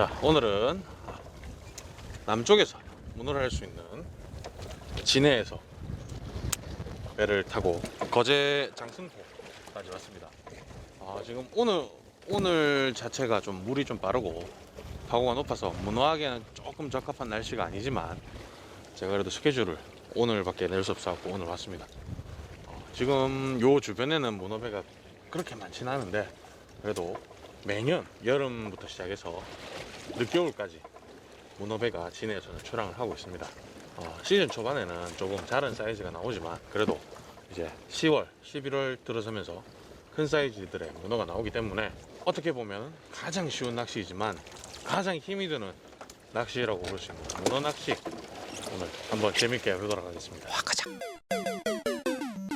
자 오늘은 남쪽에서 문어를 할 수 있는 진해에서 배를 타고 거제 장승포까지 왔습니다. 아, 지금 오늘 오늘 자체가 좀 물이 좀 빠르고 파고가 높아서 문어하기에는 조금 적합한 날씨가 아니지만 제가 그래도 스케줄을 오늘밖에 낼 수 없어갖고 오늘 왔습니다. 어, 지금 요 주변에는 문어배가 그렇게 많지는 않은데 그래도 매년 여름부터 시작해서 늦겨울까지 문어배가 진해에서는 출항을 하고 있습니다. 어, 시즌 초반에는 조금 작은 사이즈가 나오지만 그래도 이제 10월, 11월 들어서면서 큰 사이즈들의 문어가 나오기 때문에 어떻게 보면 가장 쉬운 낚시이지만 가장 힘이 드는 낚시라고 볼 수 있는 문어 낚시 오늘 한번 재밌게 해보도록 하겠습니다. 화가장,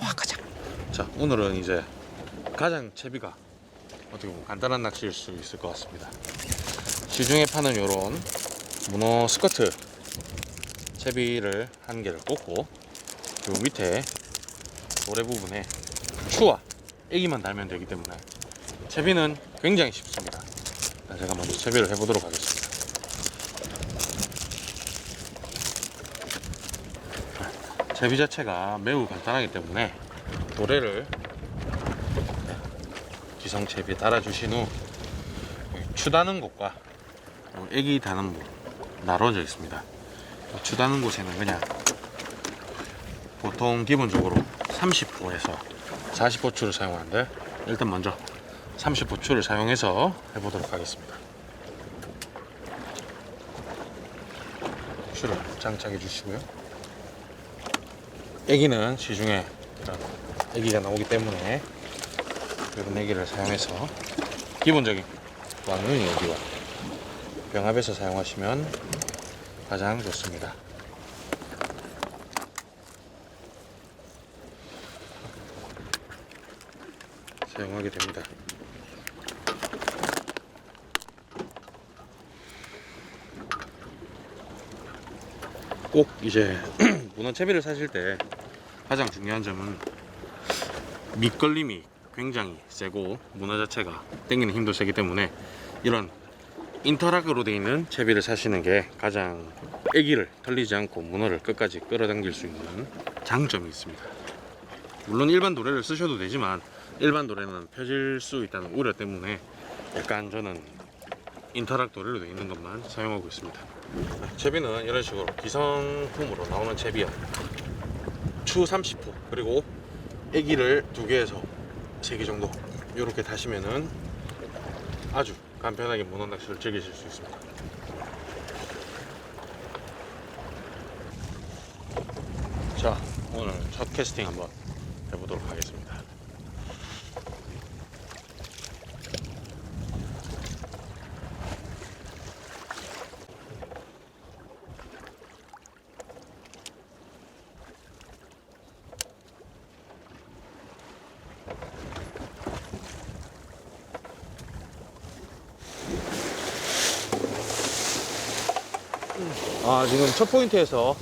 화가장. 자 오늘은 이제 가장 채비가 어떻게 보면 간단한 낚시일 수 있을 것 같습니다. 시중에 파는 요런 문어 스커트 채비를 한 개를 꽂고 요 밑에 모래 부분에 추와 애기만 달면 되기 때문에 채비는 굉장히 쉽습니다. 자, 제가 먼저 채비를 해보도록 하겠습니다. 채비 자체가 매우 간단하기 때문에 모래를 기성 채비에 달아주신 후 여기 추 다는 곳과 요 애기 다는 곳 나눠져 있습니다. 요추 다는 곳에는 그냥 보통 기본적으로 30호에서 40호 추를 사용하는데 일단 먼저 30호 추를 사용해서 해보도록 하겠습니다. 추를 장착해 주시고요. 애기는 시중에 애기가 나오기 때문에 이런 애기를 사용해서 기본적인 왕눈이 애기와 병합에서 사용하시면 가장 좋습니다. 사용하게 됩니다. 꼭 이제 문어 채비를 사실 때 가장 중요한 점은 밑걸림이 굉장히 세고 문어 자체가 당기는 힘도 세기 때문에 이런 인터락으로 되어 있는 채비를 사시는 게 가장 애기를 털리지 않고 문어를 끝까지 끌어당길 수 있는 장점이 있습니다. 물론 일반 도래를 쓰셔도 되지만 일반 도래는 펴질 수 있다는 우려 때문에 약간 저는 인터락 도래로 되어 있는 것만 사용하고 있습니다. 채비는 이런 식으로 기성품으로 나오는 채비요. 추 30호 그리고 애기를 두 개에서 세개 정도 이렇게 다시면은 아주 간편하게 문어 낚시를 즐기실 수 있습니다. 자 오늘 첫 캐스팅 한번 해보도록 하겠습니다. 아 지금 첫 포인트에서.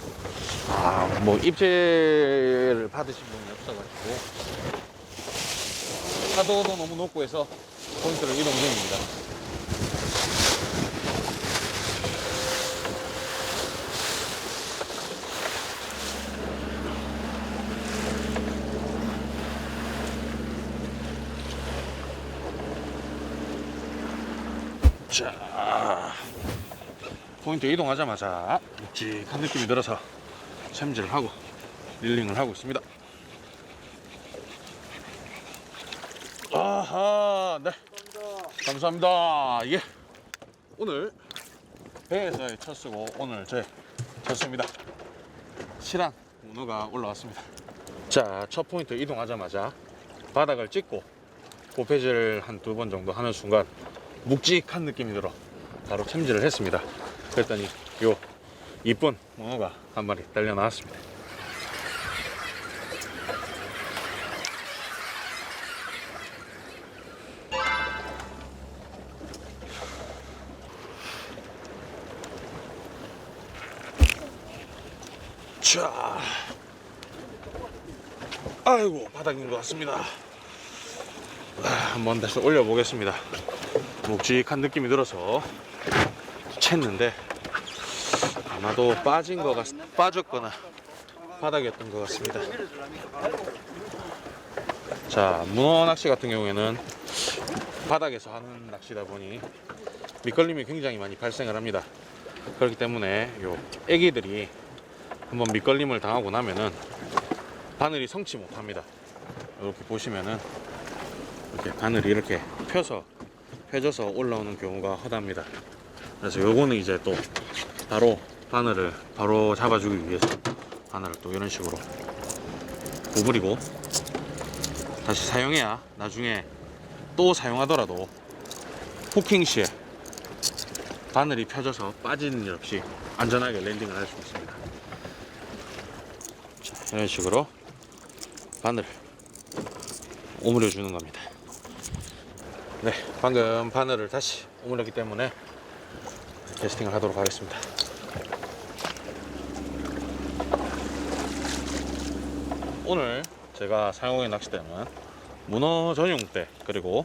아 뭐 입질을 받으신 분이 없어가지고. 파도도 너무 높고 해서 포인트를 이동 중입니다. 자 포인트 이동하자마자 묵직한 느낌이 들어서 챔질을 하고 릴링을 하고 있습니다. 아하, 네. 감사합니다. 이게 오늘 배에서의 첫 수고 오늘 제첫 수입니다. 실한 문어가 올라왔습니다. 자, 첫 포인트 이동하자마자 바닥을 찍고 고패질 한 두 번 정도 하는 순간 묵직한 느낌이 들어 바로 챔질을 했습니다. 그랬더니 요 이쁜 문어가 한 마리 달려 나왔습니다. 자, 아이고 바닥인 것 같습니다. 아, 한번 다시 올려보겠습니다. 묵직한 느낌이 들어서 챘는데 아마도 빠진 거 같, 빠졌거나 바닥이었던 것 같습니다. 자, 문어 낚시 같은 경우에는 바닥에서 하는 낚시다 보니 밑걸림이 굉장히 많이 발생을 합니다. 그렇기 때문에 요 애기들이 한번 밑걸림을 당하고 나면은 바늘이 성치 못합니다. 이렇게 보시면은 이렇게 바늘이 이렇게 펴서 펴져서 올라오는 경우가 허다합니다. 그래서 요거는 이제 또 바로 바늘을 바로 잡아주기 위해서 바늘을 또 이런 식으로 구부리고 다시 사용해야 나중에 또 사용하더라도 후킹 시에 바늘이 펴져서 빠지는 일 없이 안전하게 랜딩을 할 수 있습니다. 자, 이런 식으로 바늘을 오므려 주는 겁니다. 네, 방금 바늘을 다시 오므렸기 때문에 캐스팅을 하도록 하겠습니다. 오늘 제가 사용한 낚싯대는 문어 전용대 그리고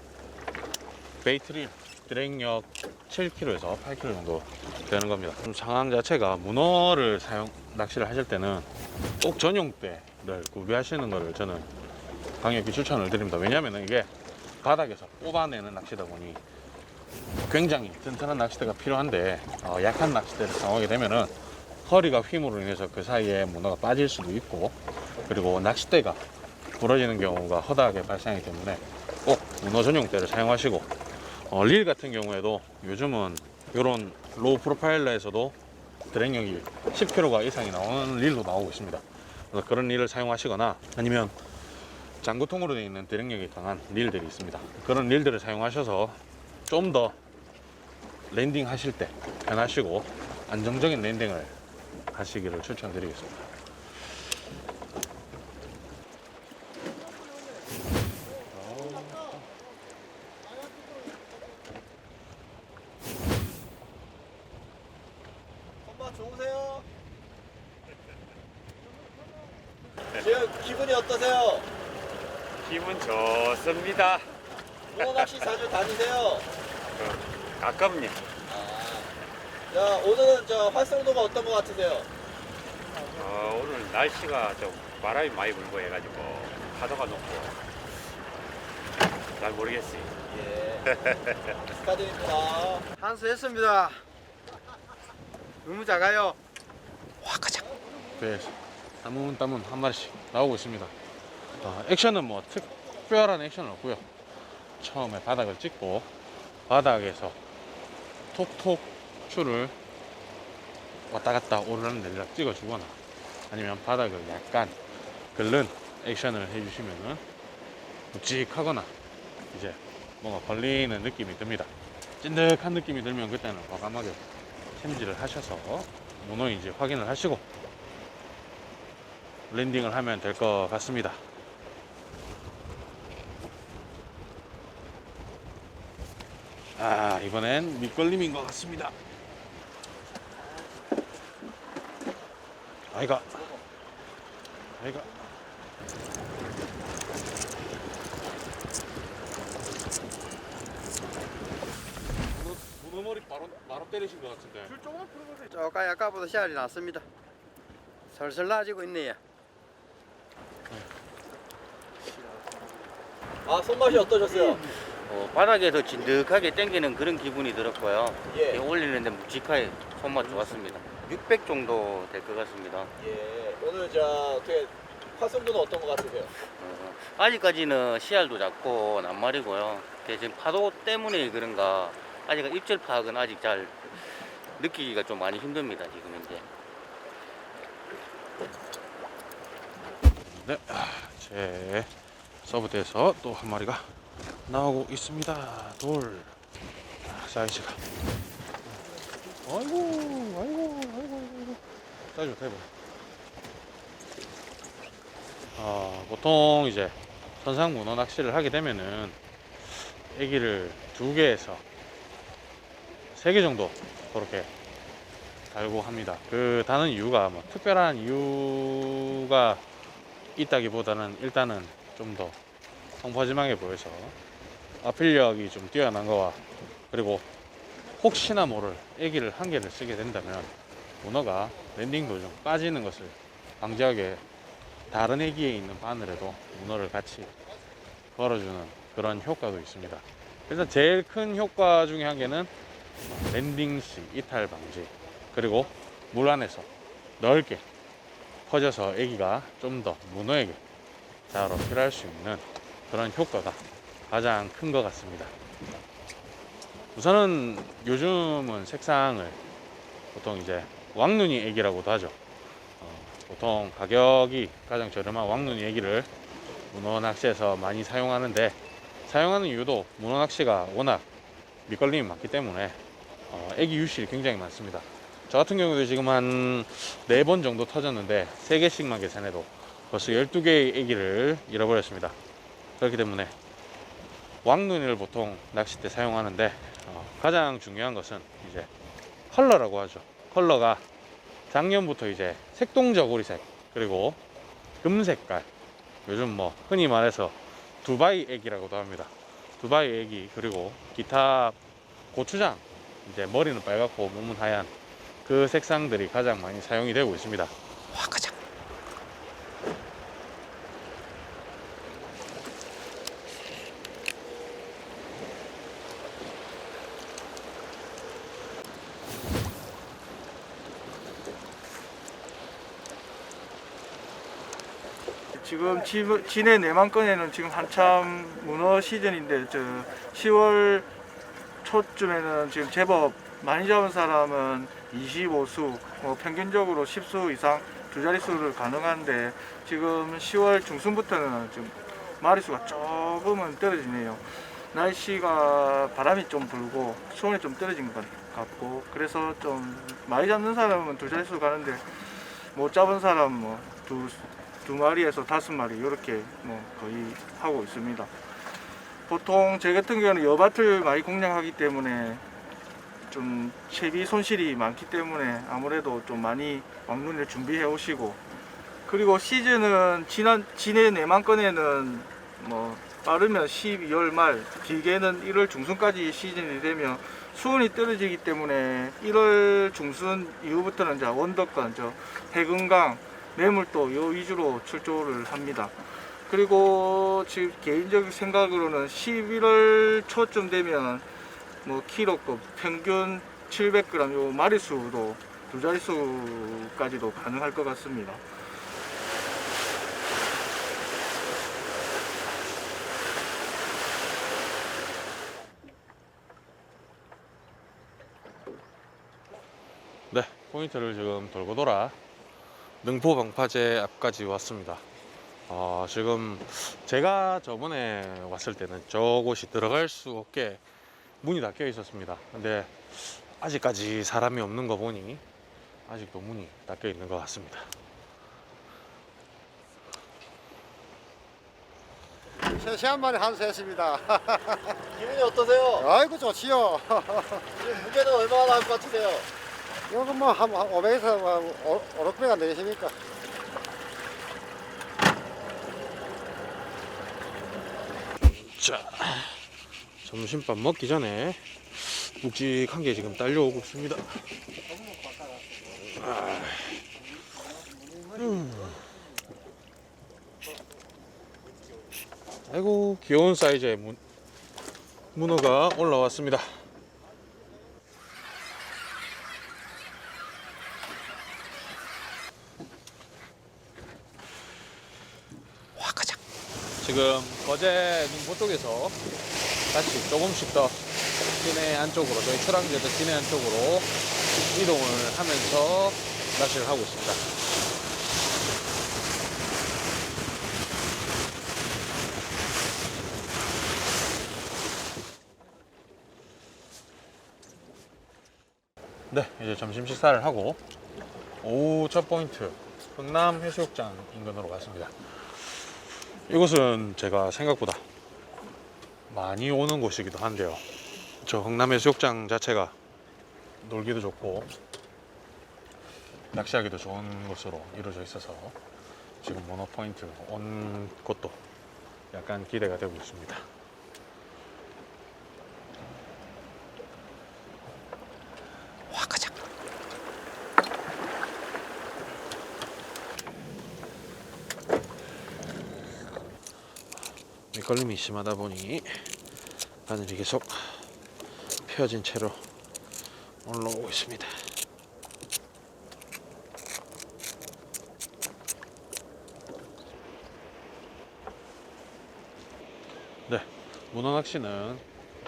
베이트릴 드랙력 7kg에서 8kg 정도 되는 겁니다. 좀 상황 자체가 문어를 사용 낚시를 하실 때는 꼭 전용대를 구비하시는 것을 저는 강력히 추천을 드립니다. 왜냐하면 이게 바닥에서 뽑아내는 낚시다 보니 굉장히 튼튼한 낚싯대가 필요한데 어, 약한 낚싯대를 사용하게 되면은 허리가 휘으로 인해서 그 사이에 문어가 빠질 수도 있고 그리고 낚싯대가 부러지는 경우가 허다하게 발생하기 때문에 꼭 문어 전용대를 사용하시고 어, 릴 같은 경우에도 요즘은 이런 로우 프로파일러에서도 드랙력이 10kg 이상이 나오는 릴도 나오고 있습니다. 그래서 그런 릴을 사용하시거나 아니면 장구통으로 되어 있는 드랙력이 강한 릴들이 있습니다. 그런 릴들을 사용하셔서 좀 더 랜딩 하실 때 편하시고 안정적인 랜딩을 하시기를 추천드리겠습니다. 엄마 좋으세요? 지금 기분이 어떠세요? 기분 좋습니다. 문어 낚시 자주 다니세요? 가깝니? 자 오늘은 저 활성도가 어떤 것 같으세요? 어, 오늘 날씨가 좀 바람이 많이 불고 해가지고 파도가 높고 잘 모르겠어요. 예 축하드립니다 한수했습니다. 너무 작아요. 배에서 따문따문 한 마리씩 나오고 있습니다. 어, 액션은 뭐 특별한 액션은 없고요. 처음에 바닥을 찍고 바닥에서 톡톡 줄을 왔다 갔다 오르락 내리락 찍어주거나 아니면 바닥을 약간 긁는 액션을 해주시면은 묵직하거나 이제 뭔가 걸리는 느낌이 듭니다. 찐득한 느낌이 들면 그때는 과감하게 챔질을 하셔서 문어인지 확인을 하시고 랜딩을 하면 될 것 같습니다. 아 이번엔 밑걸림인 것 같습니다. 아이가 아이가 문어, 문어 머리 바로 바로 때리신 것 같은데. 조금 아까보다 씨알이 났습니다. 설설 나지고 있네요. 아 손맛이 어떠셨어요? 어, 바닥에서 진득하게 당기는 그런 기분이 들었고요. 예. 예, 올리는데 묵직하게 손맛 좋았습니다. 600 정도 될 것 같습니다. 예 오늘 저 어떻게 활성도는 어떤 것 같으세요? 어, 아직까지는 씨알도 작고 낱말이고요. 지금 파도 때문에 그런가 아직 입질 파악은 아직 잘 느끼기가 좀 많이 힘듭니다. 지금 이제. 네, 아, 제 서브대에서 또 한 마리가 나오고 있습니다. 돌 아, 사이즈가. 아이고, 아이고, 아이고, 아이고. 사이즈 좋다 이거. 아, 보통 이제 선상 문어 낚시를 하게 되면은 애기를 두 개에서 세 개 정도 그렇게 달고 합니다. 그 다는 이유가 뭐 특별한 이유가 있다기보다는 일단은 좀 더 성퍼짐하게 보여서 어필력이 좀 뛰어난 거와 그리고 혹시나 모를 애기를 한 개를 쓰게 된다면 문어가 랜딩 도중 빠지는 것을 방지하기 위해 다른 애기에 있는 바늘에도 문어를 같이 걸어주는 그런 효과도 있습니다. 그래서 제일 큰 효과 중에 한 개는 랜딩 시 이탈 방지 그리고 물 안에서 넓게 퍼져서 애기가 좀 더 문어에게 잘 어필할 수 있는 그런 효과가 가장 큰 것 같습니다. 우선은 요즘은 색상을 보통 이제 왕눈이 애기라고도 하죠. 어, 보통 가격이 가장 저렴한 왕눈이 애기를 문어 낚시에서 많이 사용하는데 사용하는 이유도 문어 낚시가 워낙 밑걸림이 많기 때문에 어, 애기 유실이 굉장히 많습니다. 저 같은 경우도 지금 한 네 번 정도 터졌는데 세개씩만 계산해도 벌써 12개의 애기를 잃어버렸습니다. 그렇기 때문에 왕눈이를 보통 때 사용하는데 어, 가장 중요한 것은 이제 컬러라고 하죠. 컬러가 작년부터 이제 색동저고리색 그리고 금색깔 요즘 뭐 흔히 말해서 두바이 애기라고도 합니다. 두바이 애기 그리고 기타 고추장 이제 머리는 빨갛고 몸은 하얀 그 색상들이 가장 많이 사용이 되고 있습니다. 지금 지- 진해 내만권에는 지금 한참 문어 시즌인데 저 10월 초쯤에는 지금 제법 많이 잡은 사람은 25수, 뭐 평균적으로 10수 이상 두 자릿수를 가능한데 지금 10월 중순부터는 좀 마리수가 조금은 떨어지네요. 날씨가 바람이 좀 불고 수온이 좀 떨어진 것 같고 그래서 좀 많이 잡는 사람은 두 자릿수 가는데 못 잡은 사람 뭐두 두 마리에서 다섯 마리 이렇게 뭐 거의 하고 있습니다. 보통 제 같은 경우는 여밭을 많이 공략하기 때문에 좀 채비 손실이 많기 때문에 아무래도 좀 많이 왕눈을 준비해 오시고 그리고 시즌은 지난 진해 내만권에는 뭐 빠르면 12월 말 길게는 1월 중순까지 시즌이 되면 수온이 떨어지기 때문에 1월 중순 이후부터는 이제 원덕권 저 해금강 매물도 요 위주로 출조를 합니다. 그리고 지금 개인적인 생각으로는 11월 초쯤 되면 뭐 키로급 평균 700g 요 마리수도 두 자릿수까지도 가능할 것 같습니다. 네, 포인트를 지금 돌고 돌아 능포 방파제 앞까지 왔습니다. 어, 지금 제가 저번에 왔을 때는 저곳이 들어갈 수 없게 문이 닫혀 있었습니다. 근데 아직까지 사람이 없는 거 보니 아직도 문이 닫혀 있는 것 같습니다. 마리 한수했습니다. 기분이 어떠세요? 아이고 좋지요. 지금 무게는 얼마나 나올 것 같으세요? 요거 뭐한 500에서 5, 600 안 되겠습니까? 자, 점심밥 먹기 전에 묵직한 게 지금 딸려오고 있습니다. 아, 음. 아이고 귀여운 사이즈의 문, 문어가 올라왔습니다. 지금 거제 능보 쪽에서 다시 조금씩 더 진해 안쪽으로 저희 출항제도 진해 안쪽으로 이동을 하면서 낚시를 하고 있습니다. 네, 이제 점심 식사를 하고 오후 첫 포인트 흥남 해수욕장 인근으로 갔습니다. 이곳은 제가 생각보다 많이 오는 곳이기도 한데요. 저 흥남해수욕장 자체가 놀기도 좋고 낚시하기도 좋은 곳으로 이루어져 있어서 지금 모노 포인트 온 곳도 약간 기대가 되고 있습니다. 미끌림이 심하다 보니 바늘이 계속 펴진 채로 올라오고 있습니다. 네, 문어 낚시는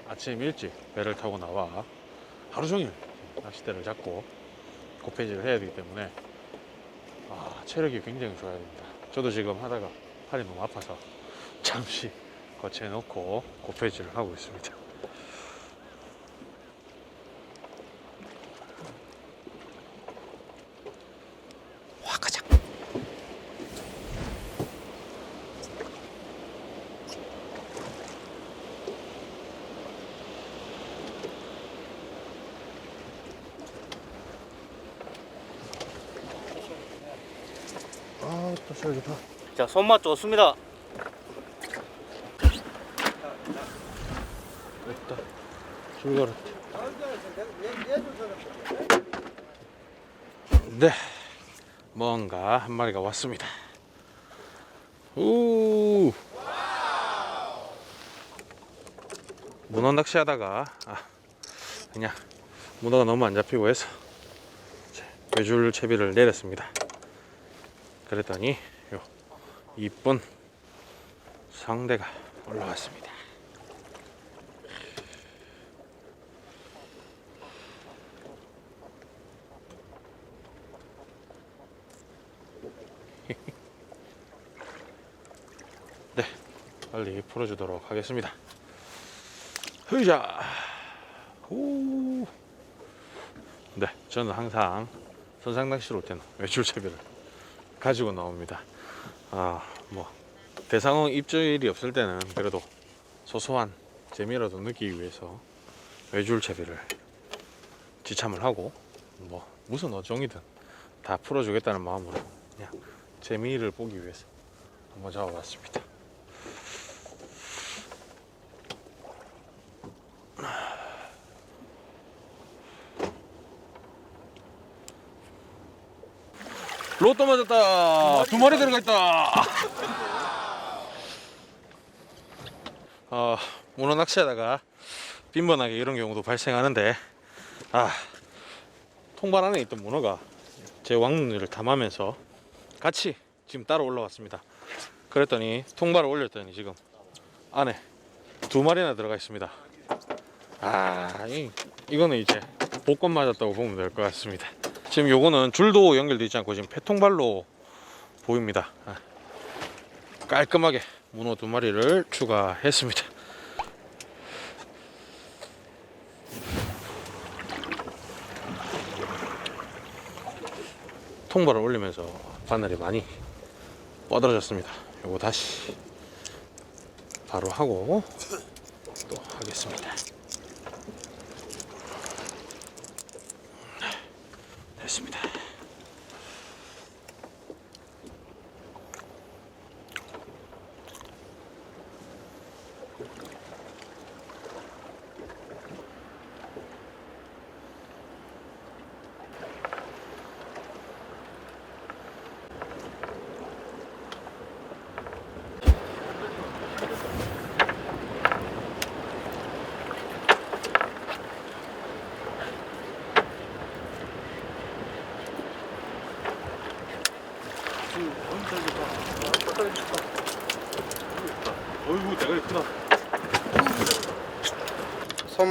아침 일찍 배를 타고 나와 하루 종일 낚싯대를 잡고 고패질을 해야 되기 때문에 아, 체력이 굉장히 좋아야 됩니다. 저도 지금 하다가 팔이 너무 아파서 잠시 거치해 놓고 고패질을 하고 있습니다. 화가작. 아, 또 시작 좋다. 자, 손맛 좋습니다. 출발했다. 네, 뭔가 한 마리가 왔습니다. 우. 문어 낚시 하다가 아, 그냥 문어가 너무 안 잡히고 해서 외줄 채비를 내렸습니다. 그랬더니 요 이쁜 상대가 올라왔습니다. 네, 빨리 풀어주도록 하겠습니다. 흐자, 오. 네, 저는 항상 선상 낚시로 올 때는 외출채비를 가지고 나옵니다. 아, 뭐 대상어 입질이 없을 때는 그래도 소소한 재미라도 느끼기 위해서 외줄채비를 지참을 하고 뭐 무슨 어종이든 다 풀어주겠다는 마음으로 그냥 재미를 보기 위해서 한번 잡아봤습니다. 로또 맞았다. 두 마리 들어가 있다. 어, 문어 낚시하다가 빈번하게 이런 경우도 발생하는데 아 통발 안에 있던 문어가 제 왕눈이를 담으면서 같이 지금 따라 올라왔습니다. 그랬더니 통발을 올렸더니 지금 안에 두 마리나 들어가 있습니다. 아, 이, 이거는 이제 복권 맞았다고 보면 될 것 같습니다. 지금 요거는 줄도 연결되어 있지 않고 지금 폐통발로 보입니다. 아, 깔끔하게 문어 두 마리를 추가했습니다. 통발을 올리면서 바늘이 많이 뻗어졌습니다. 요거 다시 바로 하고 또 하겠습니다.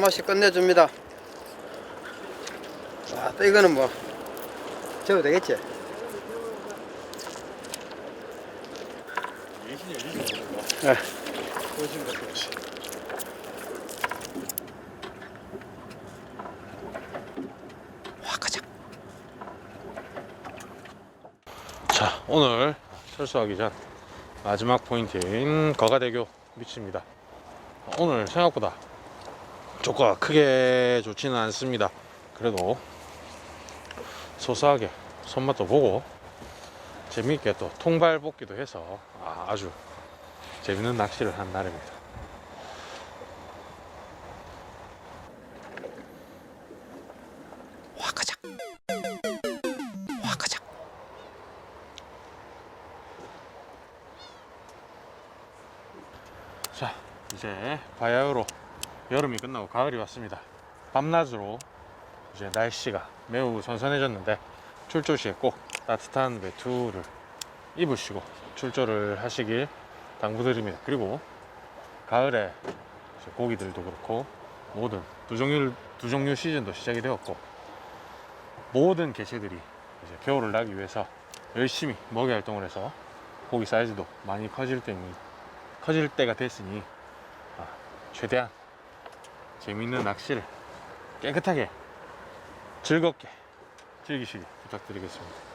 손맛이 끝내줍니다. 와, 또 이거는 뭐 재도 되겠지? 네. 자, 오늘 철수하기 전 마지막 포인트인 거가대교 위치입니다. 오늘 생각보다 조과가 크게 좋지는 않습니다. 그래도 소소하게 손맛도 보고 재미있게 또 통발 뽑기도 해서 아, 아주 재밌는 낚시를 한 날입니다. 자, 이제 바야흐로 여름이 끝나고 가을이 왔습니다. 밤낮으로 이제 날씨가 매우 선선해졌는데 출조 시에 꼭 따뜻한 외투를 입으시고 출조를 하시길 당부드립니다. 그리고 가을에 고기들도 그렇고 모든 두 종류 두 종류 시즌도 시작이 되었고 모든 개체들이 이제 겨울을 나기 위해서 열심히 먹이 활동을 해서 고기 사이즈도 많이 커질 때니 커질 때가 됐으니 아, 최대한 재밌는 낚시를 깨끗하게 즐겁게 즐기시길 부탁드리겠습니다.